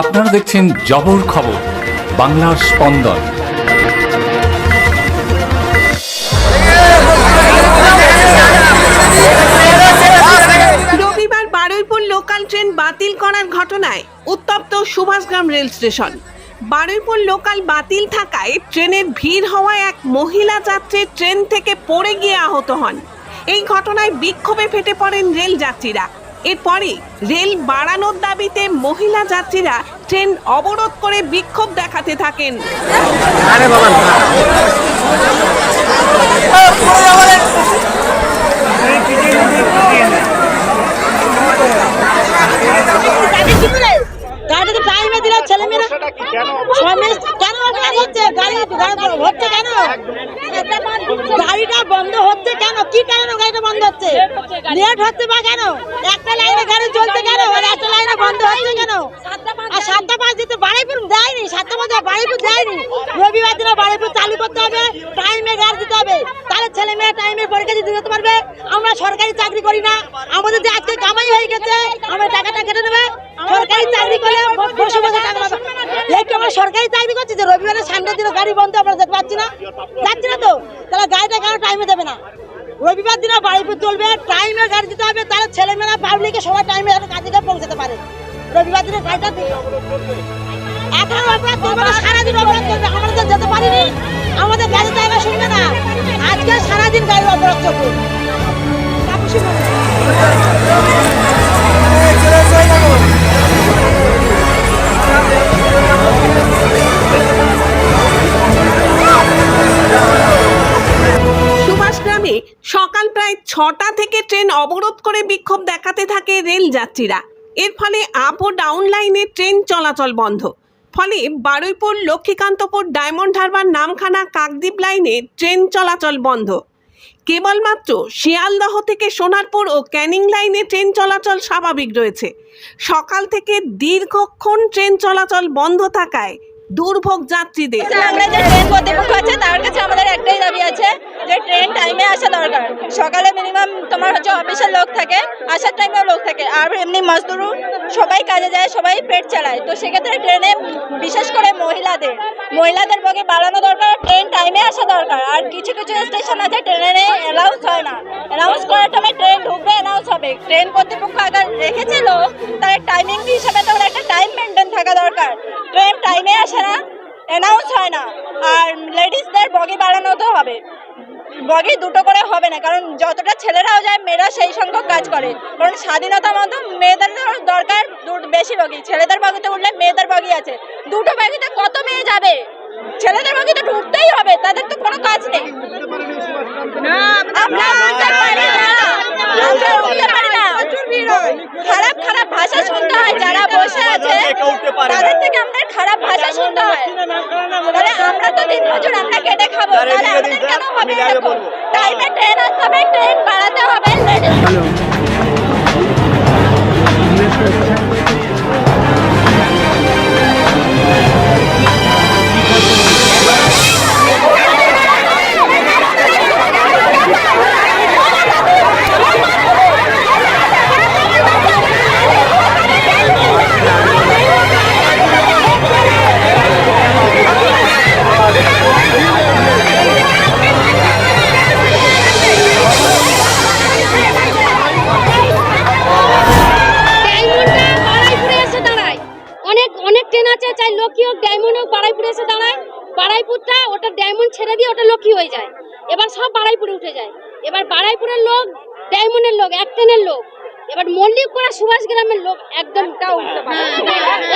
আপনারা দেখছেন জবর খবর, বাংলার স্পন্দন। রবিবার বারুইপুর লোকাল ট্রেন বাতিল করার ঘটনায় উত্তপ্ত Subhashgram rail station. Baruipur local বাতিল থাকায় ট্রেনের ভিড় হওয়ায় এক মহিলা যাত্রী ট্রেন থেকে পড়ে গিয়ে আহত হন। এই ঘটনায় বিক্ষোভে ফেটে পড়েন রেল যাত্রীরা। এরপরে রেল বাড়ানোর দাবিতে মহিলা যাত্রীরা ট্রেন অবরোধ করে বিক্ষোভ দেখাতে থাকেন। গাড়িতে টাইমে দিলে ছেলে মেয়েরা সময় কেন? হচ্ছে? গাড়ি হচ্ছে কেন? কি কারণে গাড়িটা বন্ধ হচ্ছে? লেট হচ্ছে বা কেন? একটা লাইনে গাড়ি চলছে কেন? একটা লাইনে বন্ধ হচ্ছে কেন? আর সাতটা পাঁচ দিতে বাড়িপুর দেয়নি, সাতটা পাঁচ বাড়িপুর দেয়নি। রবিবার দিনে বাড়িপুর চালু করতে হবে টাইমে গাড়ি দিতে হবে। তাহলে ছেলে মেয়ে টাইমে পরীক্ষা দিতে যেতে পারবে। আমরা সরকারি চাকরি করি না। আমাদের যে আজকে কামাই হয়ে গেছে, আমরা টাকাটা কেটে নেবে। সরকারি চাকরি করলে বসে বসে টাকা এই কি আমরা সরকারি চাকরি করছি যে রবিবারে, সানডে দিনে গাড়ি বন্ধ, আমরা যেতে পারছি না। যাচ্ছি না তো? তাহলে গাড়িটা কেন টাইমে দেবে না? রবিবার দিনে বাড়িপুর চলবে টাইমে গাড়ি দিতে হবে, তাহলে ছেলেমেয়েরা পাবলিকে সবাই টাইমে কাজে গিয়ে পৌঁছাতে পারে। রবিবার দিনে গাড়িটা করবে সারাদিন অপরাধ করবে আমরা তো যেতে পারিনি। আমাদের গাড়ি জায়গা শুনবে না। আজকে সারাদিন গাড়ি অপরাধ চলবে। সুভাষগ্রামে ছটা থেকে ট্রেন অবরোধ করে বিক্ষোভ দেখাতে থাকে রেল যাত্রীরা এর ফলে আপ ও ডাউন লাইনে ট্রেন চলাচল বন্ধ। ফলে বারুইপুর, লক্ষ্মীকান্তপুর, ডায়মন্ড হারবার, নামখানা, কাকদ্বীপ লাইনে ট্রেন চলাচল বন্ধ। কেবলমাত্র শিয়ালদহ থেকে সোনারপুর ও ক্যানিং লাইনে ট্রেন চলাচল স্বাভাবিক রয়েছে। সকাল থেকে দীর্ঘক্ষণ ট্রেন চলাচল বন্ধ থাকায় দুর্ভোগ যাত্রীদের। আমরা যে ট্রেন কর্তৃপক্ষ আছে, তার কাছে আমাদের একটাই দাবি আছে যে ট্রেন টাইমে আসা দরকার। সকালে মিনিমাম তোমার হচ্ছে অফিসের লোক থাকে আসার টাইমেও লোক থাকে। আর এমনি মজদুরু সবাই কাজে যায়, সবাই পেট চালায়। তো সেক্ষেত্রে ট্রেনে বিশেষ করে মহিলাদের মহিলাদের বগে বাড়ানো দরকার ট্রেন টাইমে আসা দরকার। আর কিছু কিছু স্টেশন আছে ট্রেনে অ্যালাউন্স হয় না। অ্যানাউন্স করার টাইমে ট্রেন ঢুকবে অ্যানাউন্স হবে। ট্রেন কর্তৃপক্ষ আগে রেখেছে লোক, তার টাইমিং হিসাবে তো একটা টাইম মেনটেন থাকা দরকার। ট্রেন টাইমে আসে না অ্যানাউন্স হয় না। আর লেডিসদের বগি বাড়ানো তো হবে। বগি দুটো করে হবে না কারণ যতটা ছেলেরাও যায় মেয়েরা সেই সংখ্যক কাজ করে। কারণ স্বাধীনতা মতো মেয়েদের দরকার বেশি বগি। ছেলেদের বগিতে উঠলে মেয়েদের বগি আছে। দুটো বগিতে কত মেয়ে যাবে? ছেলেদের বগিতে ঢুকতেই হবে তাদের তো কোনো কাজ নেই। আমরা উঠতে পারি না আমরা উঠতে পারি না খারাপ খারাপ ভাষা শুনতে হয়। যারা বসে আছে, তাদের থেকে আমাদের খারাপ ভাষা শুনতে হয়। আমরা তো দিন বছর আমরা কেটে খাব। তাহলে আমাদের কেন হবে এরকম? টাইমে ট্রেন আসতে হবে ট্রেন বাড়াতে হবে। ডায়মন্ড বারাইপুরে এসে দাঁড়ায় বারাইপুরটা ওটা ডায়মন্ড ছেড়ে দিয়ে ওটা লক্ষ্মী হয়ে যায়। এবার সব বারাইপুরে উঠে যায়। এবার বারাইপুরের লোক ডায়মন্ডের লোক এক ট্রেনের লোক। এবার মল্লিকপাড়া সুভাষ গ্রামের লোক একদম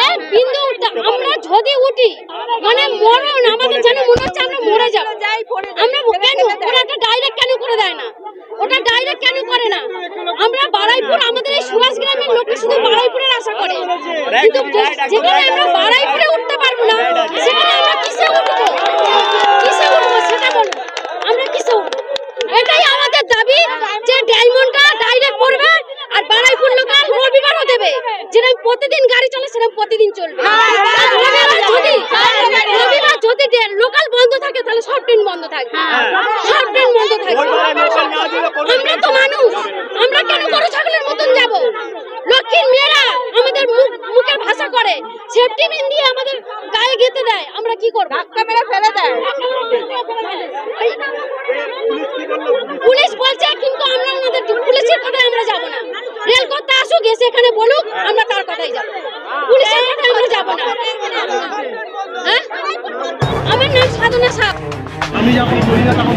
এ, বিন্দু আমরা যদি উঠি মানে মরণ আমাদের যেন মনে হচ্ছে আমরা মরে যাব। আমরা কেন ওরা একটা ডাইরেক্ট কেন করে দেয় না? ওটা ডাইরেক্ট কেন করে না? আমরা বারাইপুর আমাদের এই সুভাষ গ্রামের লোকে শুধু বারাইপুরের আশা করে। কিন্তু যেখানে আমরা বারাইপুরে উঠতে না সেখানে আমরা কিসে উঠবো কিসে উঠবো সেটা বলব আমরা কিসে উঠবো এটাই আমাদের দাবি যে ডায়মন্ডটা ডাইরেক্ট করবে আর বারাইপুর লোকাল রবিবারও দেবে যেরকম প্রতিদিন গাড়ি চলে সেরকম প্রতিদিন চলবে যদি রবিবার যদি লোকাল বন্ধ থাকে তাহলে সব ট্রেন বন্ধ থাকবে সব ট্রেন বন্ধ থাকবে আমরা তো মানুষ আমরা কেন গরু ছাগলের সেফটি পিন দিয়ে আমাদের গায়ে গেঁথে দেয়। আমরা কি করব? ধাক্কা মেরে ফেলে দেয়। পুলিশ বলছে কিন্তু আমরা আমাদের পুলিশের কথা আমরা যাব না। রেল করতে আসুক এসে এখানে বলুক আমরা তার কথাই যাব। পুলিশের কথায় আমরা যাব না। হ্যাঁ? আমার নাম সাধনা সাপ আমি যখন বলি না তখন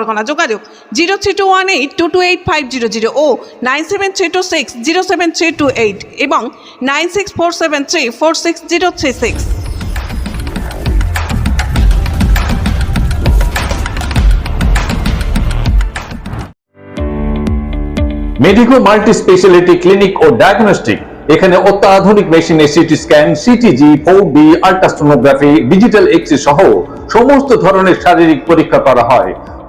পরগনা যোগাযোগ zero three two one eight two two eight five zero zero ও nine seven three two six zero seven three two eight এবং nine six four seven three four six zero three six. Medico multi speciality clinic ও diagnostic, এখানে অত্যাধুনিক মেশিনে CT scan, CTG four D ultrasonography, digital X সহ সমস্ত ধরনের শারীরিক পরীক্ষা করা হয়।